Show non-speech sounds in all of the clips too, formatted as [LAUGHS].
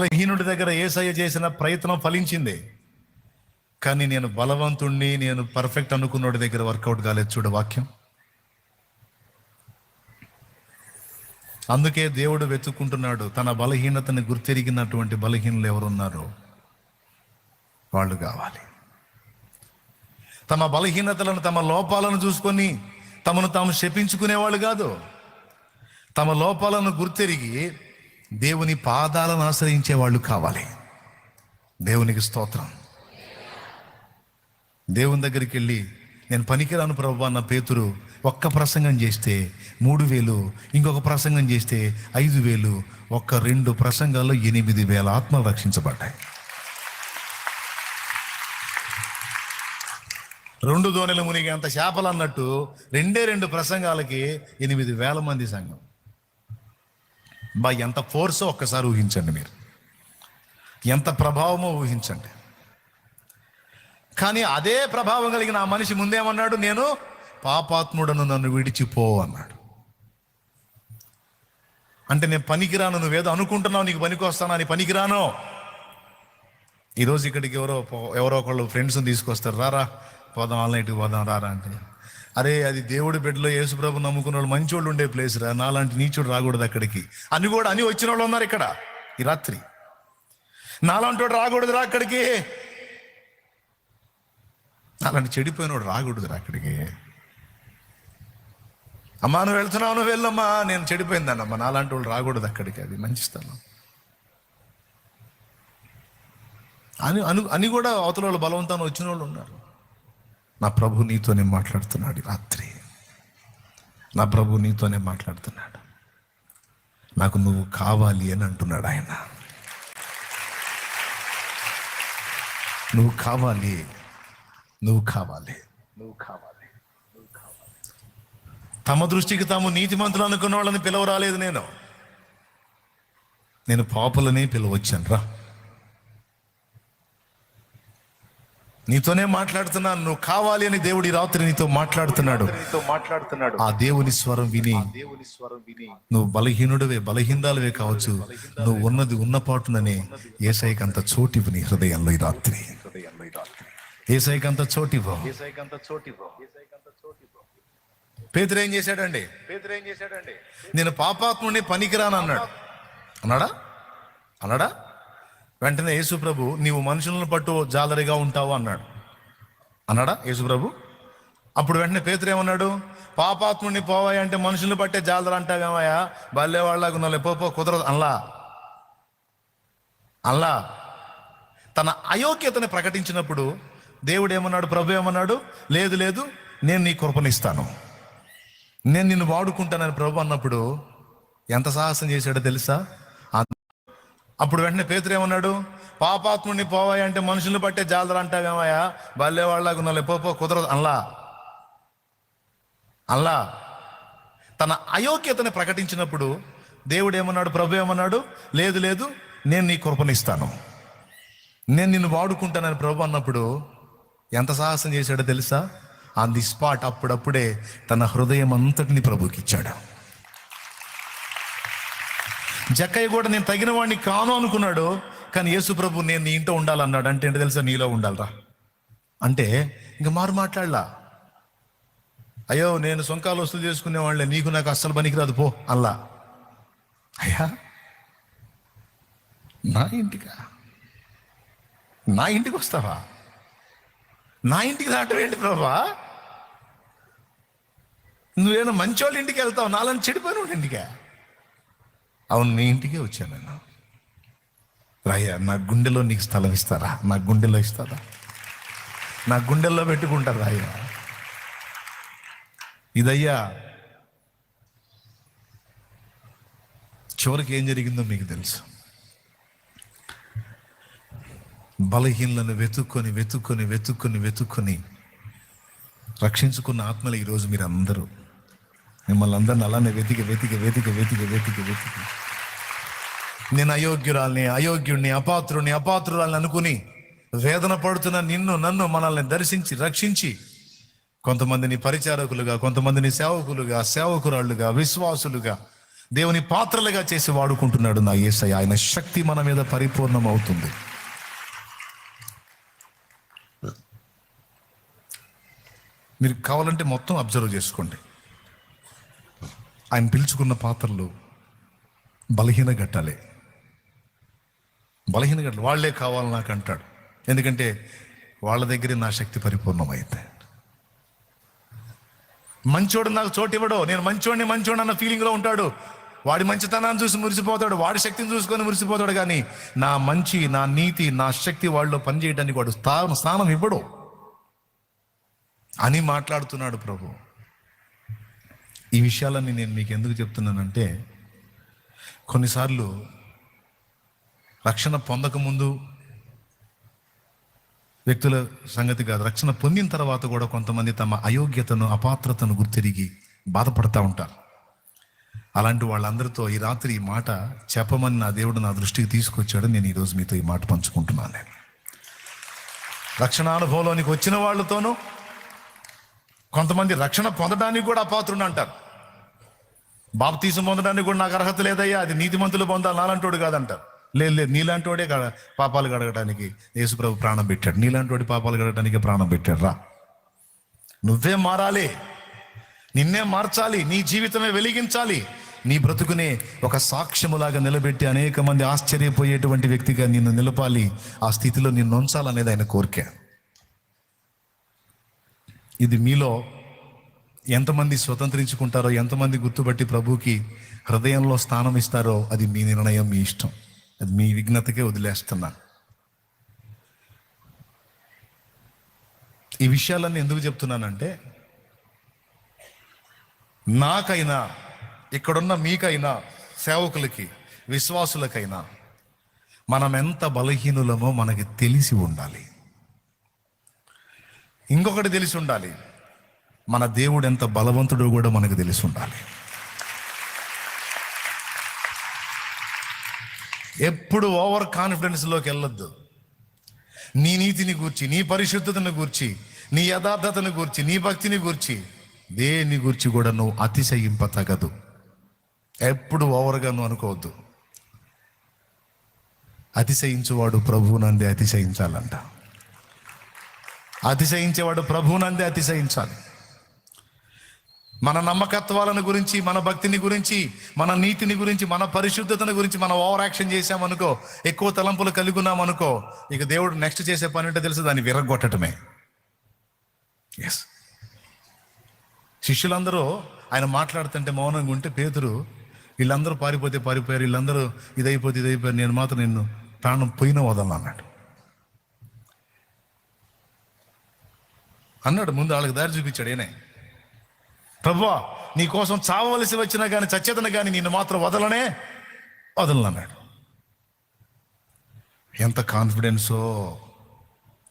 బలహీనుడి దగ్గర ఏసయ్య చేసిన ప్రయత్నం ఫలించింది. కానీ నేను బలవంతుణ్ణి నేను పర్ఫెక్ట్ అనుకున్నోడి దగ్గర వర్కౌట్ కాలేదు చూడు వాక్యం. అందుకే దేవుడు వెతుక్కుంటున్నాడు తన బలహీనతని గుర్తెరిగినటువంటి బలహీనులు ఎవరున్నారో వాళ్ళు కావాలి. తమ బలహీనతలను తమ లోపాలను చూసుకొని తమను తాము శపించుకునేవాళ్ళు కాదు. తమ లోపాలను గుర్తెరిగి దేవుని పాదాలను ఆశ్రయించే వాళ్ళు కావాలి. దేవునికి స్తోత్రం. దేవుని దగ్గరికి వెళ్ళి నేను పనికిరాను ప్రభు అన్న పేతురు ఒక్క ప్రసంగం చేస్తే మూడు వేలు ఇంకొక ప్రసంగం చేస్తే ఐదు వేలు ఒక్క రెండు ప్రసంగాల్లో ఎనిమిది వేల ఆత్మలు రక్షించబడ్డాయి. రెండు దోణెలు మునిగి అంత చేపలు అన్నట్టు రెండే రెండు ప్రసంగాలకి ఎనిమిది వేల మంది సంఘం. బా ఎంత ఫోర్సో ఒక్కసారి ఊహించండి మీరు. ఎంత ప్రభావమో ఊహించండి. కానీ అదే ప్రభావం కలిగిన ఆ మనిషి ముందేమన్నాడు? నేను పాపాత్ముడను నన్ను విడిచిపో అన్నాడు. అంటే నేను పనికిరాను నువ్వేదో అనుకుంటున్నావు నీకు పనికి వస్తానని పనికిరాను? ఈరోజు ఇక్కడికి ఎవరో పో- ఎవరో ఒకళ్ళు ఫ్రెండ్స్ని తీసుకొస్తారు. రారా పోదాం ఆన్లైన్కి పోదాం రారా అంటే. అరే అది దేవుడి బిడ్డలో యేసుప్రభు నమ్ముకున్న వాళ్ళు మంచోళ్ళు ఉండే ప్లేస్ రా. నాలాంటి నీచుడు రాకూడదు అక్కడికి. అని కూడా అని వచ్చిన వాళ్ళు ఉన్నారు ఇక్కడ ఈ రాత్రి. నాలాంటి వాడు రాకూడదు రా అక్కడికి. అలాంటి చెడిపోయినోడు రాకూడదు రా అక్కడికి. అమ్మా నువ్వు వెళ్తున్నావు నువ్వు వెళ్ళమ్మా. నేను చెడిపోయిందన్నమ్మా. నాలాంటి వాళ్ళు రాకూడదు అక్కడికి. అది మంచి స్థలం. అని అని అని కూడా అవతల వాళ్ళు బలవంతాన్ని వచ్చిన వాళ్ళు ఉన్నారు. నా ప్రభు నీతోనే మాట్లాడుతున్నాడు రాత్రి. నా ప్రభు నీతోనే మాట్లాడుతున్నాడు. నాకు నువ్వు కావాలి అని అంటున్నాడు ఆయన. నువ్వు కావాలి. నువ్వు కావాలి. నువ్వు కావాలి. నువ్వు కావాలి. తమ దృష్టికి తాము నీతిమంతులు అనుకున్న వాళ్ళని పిలవరాలేదు నేను. నేను పాపులని పిలవచ్చాను రా నీతోనే మాట్లాడుతున్నాను. నువ్వు కావాలి అని దేవుడి రాత్రి నీతో మాట్లాడుతున్నాడు. మాట్లాడుతున్నాడు. ఆ దేవుని స్వరం విని దేవుని స్వరం విని నువ్వు బలహీనుడివే బలహీనాలవే కావచ్చు. నువ్వు ఉన్నది ఉన్న పాటుననే ఏసైకి అంత చోటివు నీ హృదయంలో ఈ రాత్రి. ఏసైకి అంత చోటివ్వు చోటివ్వు పేతురు ఏం చేశాడండి? పేదరు ఏం చేశాడండి? నేను పాపాత్ముడిని పనికిరాను అన్నాడు అన్నాడా? అన్నాడా? వెంటనే యేసుప్రభు నీవు మనుషులను పట్టు జాలరిగా ఉంటావు అన్నాడు. అన్నాడా యేసుప్రభు? అప్పుడు వెంటనే పేతురు ఏమన్నాడు? పాపాత్ముడిని పోవాయి అంటే మనుషులను పట్టే జాలర అంటావేమయ్యా? బల్లే వాళ్ళకు నల్లే పోపో కుదరదు అల్లా అల్లా తన అయోగ్యతని ప్రకటించినప్పుడు దేవుడు ఏమన్నాడు? ప్రభు ఏమన్నాడు? లేదు లేదు నేను నీ కృపనిస్తాను. నేను నిన్ను వాడుకుంటానని ప్రభు అన్నప్పుడు ఎంత సాహసం చేశాడో తెలుసా? అప్పుడు వెంటనే పేతురు ఏమన్నాడు? పాపాత్ముడిని పోవాయి అంటే మనుషుల్ని పట్టే జాలరు అంటావేమయ్యా? భలే వాళ్ళకు నల్లే పో కుదరదు. అల్లా అల్లా తన అయోగ్యతను ప్రకటించినప్పుడు దేవుడు ఏమన్నాడు? ప్రభు ఏమన్నాడు? లేదు లేదు. నేను నీ కృపనిస్తాను. నేను నిన్ను వాడుకుంటానని ప్రభు అన్నప్పుడు ఎంత సాహసం చేశాడో తెలుసా? ఆన్ ది స్పాట్ అప్పుడప్పుడే తన హృదయం అంతటిని ప్రభుకి ఇచ్చాడు జక్కయ్య కూడా నేను తగిన వాడిని కాను అనుకున్నాడు కానీ యేసు ప్రభు నేను నీ ఇంట్లో ఉండాలన్నాడు. అంటే ఏంటో తెలుసా? నీలో ఉండాలరా. అంటే ఇంకా మారు మాట్లాడలా. అయ్యో నేను సొంకాలు వసూలు చేసుకునే వాళ్ళే నీకు నాకు అస్సలు పనికిరాదు పో అల్లా అయ్యా నా ఇంటికా? నా ఇంటికి వస్తావా? నా ఇంటికి రావటం ఏంటి ప్రభా? నువ్వేనా మంచోళ్ళ ఇంటికి వెళ్తావు? నాలని చెడిపోయిన ఇంటికా? అవును నీ ఇంటికే వచ్చాను నేను. రాయ్యా నా గుండెలో నీకు స్థలం ఇస్తారా? నా గుండెలో ఇస్తారా? నా గుండెల్లో పెట్టుకుంటారు రాయ్యా. ఇదయ్యా చివరికి ఏం జరిగిందో మీకు తెలుసు. బలహీనలను వెతుక్కొని వెతుక్కొని వెతుక్కొని వెతుక్కొని రక్షించుకున్న ఆత్మలు ఈరోజు మీరు అందరూ మిమ్మల్ని అందరిని అలానే వెతికి వెతికి వెతికి వెతికి వెతికి వెతికి. నేను అయోగ్యురాల్ని అయోగ్యుడిని అపాత్రుని అపాత్రురాల్ని అనుకుని వేదన పడుతున్న నిన్ను నన్ను మనల్ని దర్శించి రక్షించి కొంతమందిని పరిచారకులుగా కొంతమందిని సేవకులుగా సేవకురాళ్ళుగా విశ్వాసులుగా దేవుని పాత్రలుగా చేసి వాడుకుంటున్నాడు నా ఏసయ్య. ఆయన శక్తి మన మీద పరిపూర్ణం అవుతుంది మీరు కావాలంటే మొత్తం అబ్జర్వ్ చేసుకోండి. ఆయన పిలుచుకున్న పాత్రలు బలహీన ఘట్టాలే. బలహీన గట్టాలి వాళ్ళే కావాలి నాకు అంటాడు ఎందుకంటే వాళ్ళ దగ్గరే నా శక్తి పరిపూర్ణమైంది మంచోడు నాకు చోటు ఇవ్వడు నేను మంచోడిని మంచోడు అన్న ఫీలింగ్లో ఉంటాడు. వాడి మంచితనాన్ని చూసి మురిసిపోతాడు. వాడి శక్తిని చూసుకొని మురిసిపోతాడు కానీ నా మంచి నా నీతి నా శక్తి వాళ్ళు పనిచేయడానికి వాడు స్థానం స్థానం ఇవ్వడు. అని మాట్లాడుతున్నాడు ప్రభు. ఈ విషయాలన్నీ నేను మీకు ఎందుకు చెప్తున్నానంటే కొన్నిసార్లు రక్షణ పొందకముందు వ్యక్తుల సంగతి కాదు. రక్షణ పొందిన తర్వాత కూడా కొంతమంది తమ అయోగ్యతను అపాత్రతను గుర్తిరిగి బాధపడతా ఉంటారు. అలాంటి వాళ్ళందరితో ఈ రాత్రి ఈ మాట చెప్పమని నా దేవుడు నా దృష్టికి తీసుకొచ్చాడు. నేను ఈరోజు మీతో ఈ మాట పంచుకుంటున్నాను నేను. రక్షణానుభవంలోనికి వచ్చిన వాళ్ళతోనూ కొంతమంది రక్షణ పొందడానికి కూడా అపాత్రుడు అంటారు. బాప్తీసం పొందడానికి కూడా నాకు అర్హత లేదయ్యా అది నీతిమంతులు పొందాలి నాలంటోడు కాదంటారు. లేదు లేదు నీలాంటోడే వాడే పాపాలు గడగడానికి యేసుప్రభు ప్రాణం పెట్టాడు. నీలాంటోడి పాపాలు గడగడానికి ప్రాణం పెట్టాడు. రా. నువ్వే మారాలి. నిన్నే మార్చాలి. నీ జీవితమే వెలిగించాలి. నీ బ్రతుకునే ఒక సాక్ష్యములాగా నిలబెట్టి అనేక మంది ఆశ్చర్యపోయేటువంటి వ్యక్తిగా నిన్ను నిలపాలి. ఆ స్థితిలో నిన్ను ఉంచాలనేది ఆయన కోరిక. ఇది మీలో ఎంతమంది స్వతంత్రించుకుంటారో ఎంతమంది గుర్తుపట్టి ప్రభుకి హృదయంలో స్థానం ఇస్తారో అది మీ నిర్ణయం మీ ఇష్టం. అది మీ విఘ్నతకే వదిలేస్తున్నాను ఈ విషయాలన్నీ ఎందుకు చెప్తున్నానంటే నాకైనా ఇక్కడున్న మీకైనా సేవకులకి విశ్వాసులకైనా మనం ఎంత బలహీనులమో మనకి తెలిసి ఉండాలి. ఇంకొకటి తెలిసి ఉండాలి మన దేవుడు ఎంత బలవంతుడో కూడా మనకు తెలిసి ఉండాలి. ఎప్పుడు ఓవర్ కాన్ఫిడెన్స్లోకి వెళ్ళొద్దు. నీ నీతిని గూర్చి నీ పరిశుద్ధతను గూర్చి నీ యథార్థతను గూర్చి నీ భక్తిని గూర్చి దేని గూర్చి కూడా నువ్వు అతిశయింప తగదు ఎప్పుడు ఓవర్గా నువ్వు అనుకోవద్దు. అతిశయించువాడు ప్రభువునందే అతిశయించాలంట. అతిశయించేవాడు ప్రభువునందే అతిశయించాలి. మన నమ్మకత్వాలను గురించి మన భక్తిని గురించి మన నీతిని గురించి మన పరిశుద్ధతను గురించి మనం ఓవర్ యాక్షన్ చేశామనుకో ఎక్కువ తలంపులు కలిగి ఉన్నామనుకో ఇక దేవుడు నెక్స్ట్ చేసే పని అంటే తెలుసు? దాన్ని విరగొట్టడమే ఎస్ శిష్యులందరూ ఆయన మాట్లాడుతుంటే మౌనంగా ఉంటే పేతురు వీళ్ళందరూ పారిపోతే పారిపోయారు వీళ్ళందరూ ఇదైపోతే ఇదైపోయారు నేను మాత్రం నిన్ను ప్రాణం పోయిన వదలను అన్నాడు. అన్నాడు ముందు వాళ్ళకి దారి చూపించాడు ఏనే? ప్రభా నీ కోసం చావవలసి వచ్చినా కానీ చచ్చేతన కానీ నిన్ను మాత్రం వదలనే వదలనన్నాడు. ఎంత కాన్ఫిడెన్సో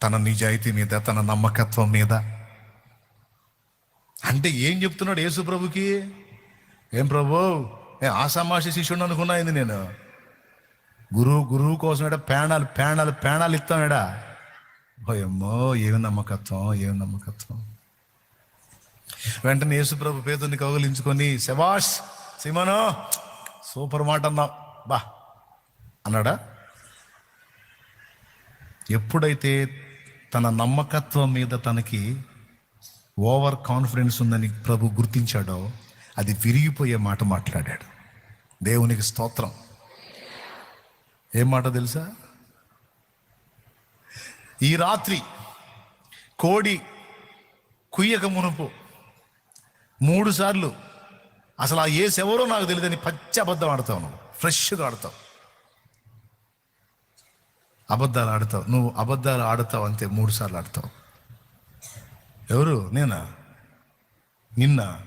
తన నిజాయితీ మీద తన నమ్మకత్వం మీద. అంటే ఏం చెప్తున్నాడు యేసు ప్రభుకి? ఏం ప్రభు ఏ ఆసామాషి శిష్యుడు అనుకున్నాయింది నేను? గురువు గురువు కోసం ఏడా పేణాలు పేణాలు పేణాలు ఇస్తామేడా భయమ్మో ఏమి నమ్మకత్వం ఏమి నమ్మకత్వం. వెంటనే యేసుప్రభు పేతుని కౌగిలించుకొని శబాష్ సిమను సూపర్ మాట అన్నావు. బా అన్నాడా? ఎప్పుడైతే తన నమ్మకత్వం మీద తనకి ఓవర్ కాన్ఫిడెన్స్ ఉందని ప్రభు గుర్తించాడో అది విరిగిపోయే మాట మాట్లాడాడు. దేవునికి స్తోత్రం. ఏం మాట తెలుసా? ఈ రాత్రి కోడి కుయ్యక మునుపు మూడు సార్లు. అసలు ఆ ఏసు ఎవరో నాకు తెలియదని పచ్చి అబద్ధం ఆడతావు నువ్వు. ఫ్రెష్గా ఆడతావు. అబద్ధాలు ఆడతావు. నువ్వు అబద్ధాలు ఆడతావు అంతే మూడు సార్లు ఆడతావు. ఎవరు? నేనా? నిన్న?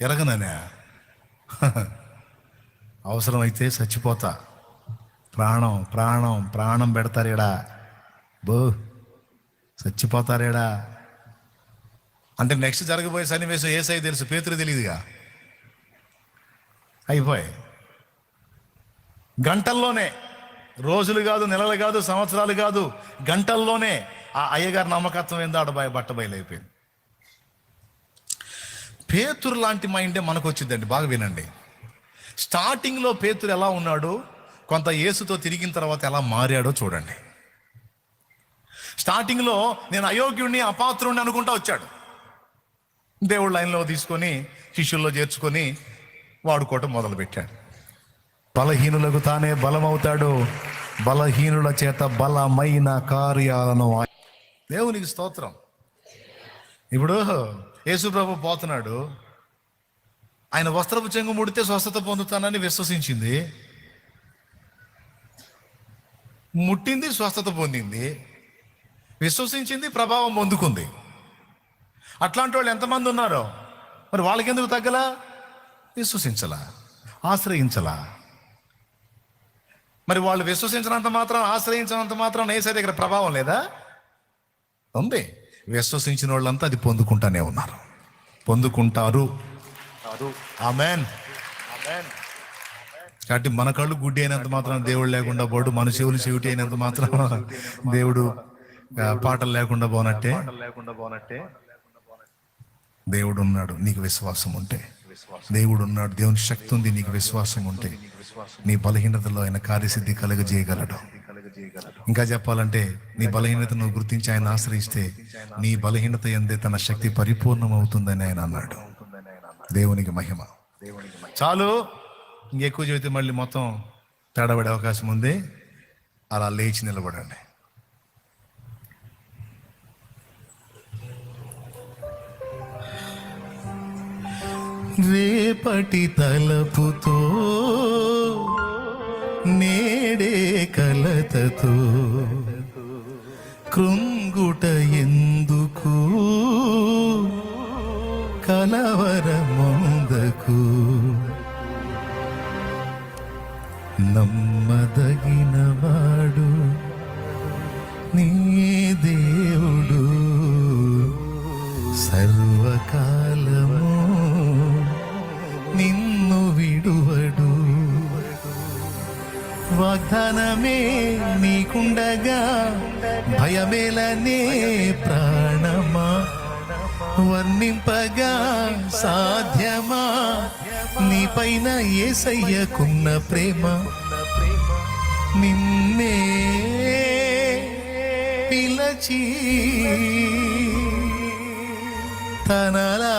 ఎరగననే? [LAUGHS] అవసరమైతే చచ్చిపోతా. ప్రాణం ప్రాణం ప్రాణం పెడతారేడా? బో చచ్చిపోతారేడా? అంటే నెక్స్ట్ జరగబోయే సన్నివేశం ఏసై తెలుసు? పేతురు తెలియదుగా అయిపోయాయి గంటల్లోనే రోజులు కాదు నెలలు కాదు సంవత్సరాలు కాదు గంటల్లోనే ఆ అయ్యగారి నమ్మకత్వం ఏందో ఆడబాయి బట్ట బయలైపోయింది. పేతురు లాంటి మైండే మనకు వచ్చిందండి బాగా వినండి. స్టార్టింగ్లో పేతురు ఎలా ఉన్నాడు కొంత యేసుతో తిరిగిన తర్వాత ఎలా మారాడో చూడండి. స్టార్టింగ్లో నేను అయోగ్యుడిని అపాత్రుడిని అనుకుంటా వచ్చాడు. దేవుడు లైన్లో తీసుకొని శిష్యుల్లో చేర్చుకొని వాడుకోవటం మొదలుపెట్టాడు. బలహీనులకు తానే బలమవుతాడు. బలహీనుల చేత బలమైన కార్యాలను దేవునికి స్తోత్రం. ఇప్పుడు యేసుప్రభు పోతున్నాడు. ఆయన వస్త్రపు చెంగు ముడితే స్వస్థత పొందుతానని విశ్వసించింది. ముట్టింది స్వస్థత పొందింది. విశ్వసించింది ప్రభావం పొందుకుంది. అట్లాంటి వాళ్ళు ఎంతమంది ఉన్నారో? మరి వాళ్ళకి ఎందుకు తగ్గలా? విశ్వసించలా ఆశ్రయించలా. మరి వాళ్ళు విశ్వసించినంత మాత్రం ఆశ్రయించినంత మాత్రం నేసే దగ్గర ప్రభావం లేదా? ఉంది. విశ్వసించిన వాళ్ళంతా అది పొందుకుంటానే ఉన్నారు. పొందుకుంటారు. ఆమెన్. కాబట్టి మన కళ్ళు గుడ్డి అయినంత మాత్రం దేవుడు లేకుండా పోడు మన చెవులు చెవిటి అయినంత మాత్రం దేవుడు పాటలు లేకుండా పోనట్టే. లేకుండా పోనట్టే. దేవుడు ఉన్నాడు నీకు విశ్వాసం ఉంటే. దేవుడు ఉన్నాడు దేవుని శక్తి ఉంది నీకు విశ్వాసం ఉంటే. నీ బలహీనతలో ఆయన కార్యసిద్ధి కలగజేయగలడు ఇంకా చెప్పాలంటే నీ బలహీనతను గుర్తించి ఆయన ఆశ్రయిస్తే నీ బలహీనత ఎందే తన శక్తి పరిపూర్ణమవుతుందని ఆయన అన్నాడు. దేవునికి మహిమ. దేవునికి చాలు ఇంకెక్కువ చెబితే మళ్ళీ మొత్తం తేడాపడే అవకాశం ఉంది. అలా లేచి నిలబడండి. రేపటి తలపుతో నేడే కలతతో కృంగుట ఎందుకు? కలవరముందకు? నమ్మదగినవాడు నీ దేవుడు. సర్వకాలం వాగ్దానమే నీకుండగా భయమేలనే ప్రాణమా? వర్ణింపగా సాధ్యమా? నీపైన ఏసయ్యకున్న ప్రేమ? నిన్నే పిలచి తనలా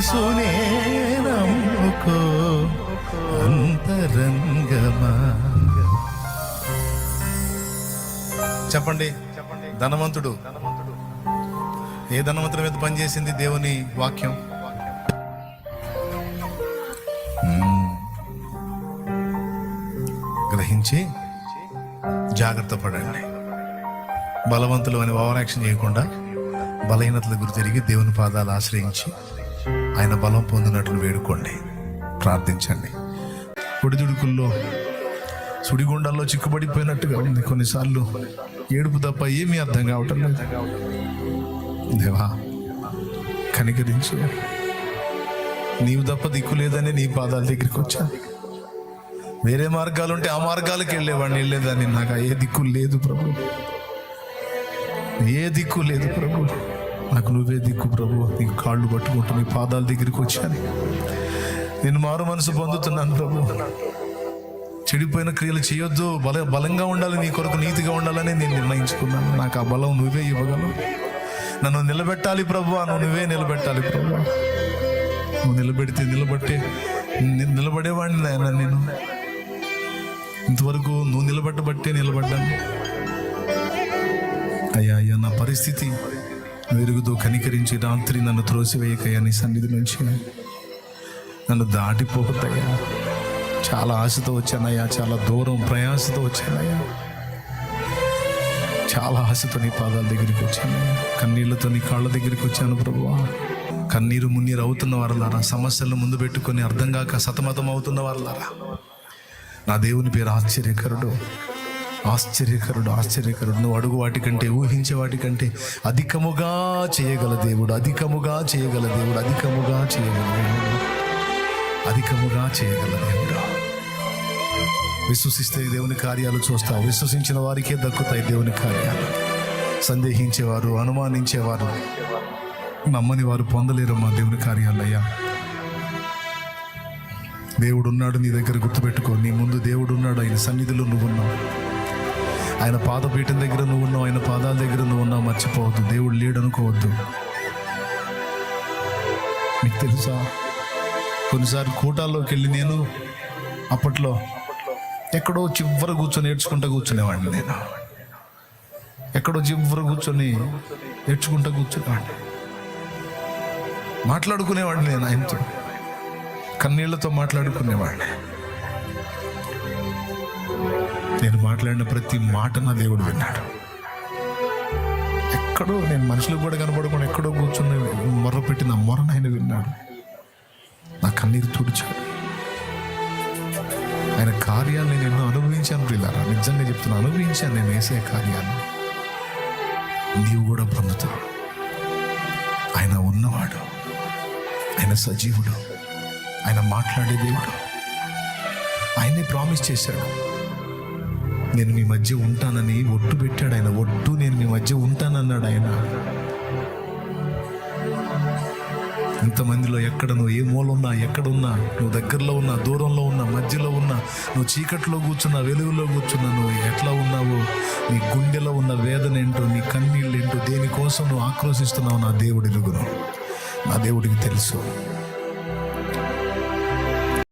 యేసునే నమ్ముకో. అంతరంగమా చెప్పండి. చెప్పండి ధనవంతుడు. ఏ ధనవంతుడి మీద పనిచేసింది దేవుని వాక్యం? గ్రహించి జాగ్రత్త పడండి. బలవంతులు అని ఓవరాక్షన్ చేయకుండా బలహీనతల గురి తిరిగి దేవుని పాదాలు ఆశ్రయించి ఆయన బలం పొందినట్లు వేడుకోండి. ప్రార్థించండి. ఒడిదుడుకుల్లో సుడిగుండాల్లో చిక్కుబడిపోయినట్టుగా ఉంది. కొన్నిసార్లు ఏడుపు తప్ప ఏమీ అర్థం కావటం లేదు. దేవా కనికరించు. నీవు తప్ప దిక్కు లేదని నీ పాదాల దగ్గరికి వచ్చా. వేరే మార్గాలు ఉంటే ఆ మార్గాలకు వెళ్ళేవాడిని వెళ్ళేదాన్ని. నాకు ఏ దిక్కు లేదు ప్రభు. ఏ దిక్కు లేదు ప్రభు. నాకు నువ్వే దిక్కు ప్రభు. నీ కాళ్ళు పట్టుకుంటూ నీ పాదాల దగ్గరికి వచ్చాను. నేను మారు మనసు పొందుతున్నాను ప్రభు. చెడిపోయిన క్రియలు చేయొద్దు. బల బలంగా ఉండాలి నీ కొరకు నీతిగా ఉండాలని నేను నిర్ణయించుకున్నాను. నాకు ఆ బలం నువ్వే ఇవ్వగలవు. నన్ను నిలబెట్టాలి ప్రభు. నువ్వు నువ్వే నిలబెట్టాలి ప్రభు. నువ్వు నిలబెడితే నిలబట్టే నిలబడేవాడిని ఆయన నేను. ఇంతవరకు నువ్వు నిలబెట్టబట్టే నిలబడ్డాను. అయ్యా అయ్యా నా పరిస్థితి వెలుగుతో కనికరించి రాత్రి నన్ను త్రోసివేయకయ్యా నీ సన్నిధి నుంచి. నన్ను దాటిపోవద్దయ్యా. చాలా ఆశతో వచ్చానయ్యా చాలా దూరం ప్రయాసతో వచ్చానయ్యా. చాలా ఆశతో నీ పాదాల దగ్గరికి వచ్చాను కన్నీళ్ళతో నీ కాళ్ళ దగ్గరికి వచ్చాను ప్రభువా. కన్నీరు మున్నీరు అవుతున్న వారలారా సమస్యలను ముందు పెట్టుకొని అర్థం కాక సతమతం అవుతున్న వారలారా. నా దేవుని పేరు ఆశ్చర్యకరుడు. ఆశ్చర్యకరుడు ఆశ్చర్యకరుడు. నువ్వు అడుగు వాటికంటే ఊహించే వాటికంటే అధికముగా చేయగల దేవుడు అధికముగా చేయగల దేవుడు అధికముగా చేయగల దేవుడు అధికముగా చేయగల దేవుడు. విశ్వసిస్తే దేవుని కార్యాలు చూస్తావు. విశ్వసించిన వారికే దక్కుతాయి దేవుని కార్యాలు. సందేహించేవారు అనుమానించేవారు నమ్మని వారు పొందలేరమ్మా దేవుని కార్యాలయ్యా దేవుడు ఉన్నాడు నీ దగ్గర గుర్తుపెట్టుకో. నీ ముందు దేవుడు ఉన్నాడు ఆయన సన్నిధిలో నువ్వు ఉన్నావు ఆయన పాదపీఠం దగ్గర నువ్వు ఉన్నావు ఆయన పాదాల దగ్గర నువ్వు ఉన్నావు మర్చిపోవద్దు. దేవుడు లేడు అనుకోవద్దు. మీకు తెలుసా? కొన్నిసార్లు కూటాల్లోకి వెళ్ళి నేను అప్పట్లో ఎక్కడో చివర కూర్చొని ఏడ్చుకుంటా కూర్చునేవాడిని నేను. ఎక్కడో చివర కూర్చొని ఏడ్చుకుంటా కూర్చునేవాడిని. మాట్లాడుకునేవాడిని నేను ఆయనతో. కన్నీళ్ళతో మాట్లాడుకునేవాడిని. నేను మాట్లాడిన ప్రతి మాట నా దేవుడు విన్నాడు. ఎక్కడో నేను మనుషులకు కూడా కనపడకుండా ఎక్కడో కూర్చుని మొర్ర పెట్టిన మొరను ఆయన విన్నాడు. నా కన్నీరు తుడిచాడు. ఆయన కార్యాలు నేను ఎన్నో అనుభవించాను ప్రియులారా. నిజంగా చెప్తున్నా అనుభవించాను నేను వేసే కార్యాలు నీవు కూడా పొందుతావు. ఆయన ఉన్నవాడు ఆయన సజీవుడు ఆయన మాట్లాడే దేవుడు. ఆయన్ని ప్రామిస్ చేశాడు. నేను మీ మధ్య ఉంటానని ఒట్టు పెట్టాడు ఆయన. ఒట్టు నేను మీ మధ్య ఉంటానన్నాడు ఆయన. ఇంతమందిలో ఎక్కడ నువ్వు ఏ మూల ఉన్నా ఎక్కడున్నా నువ్వు దగ్గరలో ఉన్నా దూరంలో ఉన్నా మధ్యలో ఉన్నా నువ్వు చీకట్లో కూర్చున్నా వెలుగులో కూర్చున్నా నువ్వు ఎట్లా ఉన్నావు నీ గుండెలో ఉన్న వేదన ఏంటో నీ కన్నీళ్ళు ఏంటో దేనికోసం నువ్వు ఆక్రోశిస్తున్నావు నా దేవుడి రుగును నా దేవుడికి తెలుసు.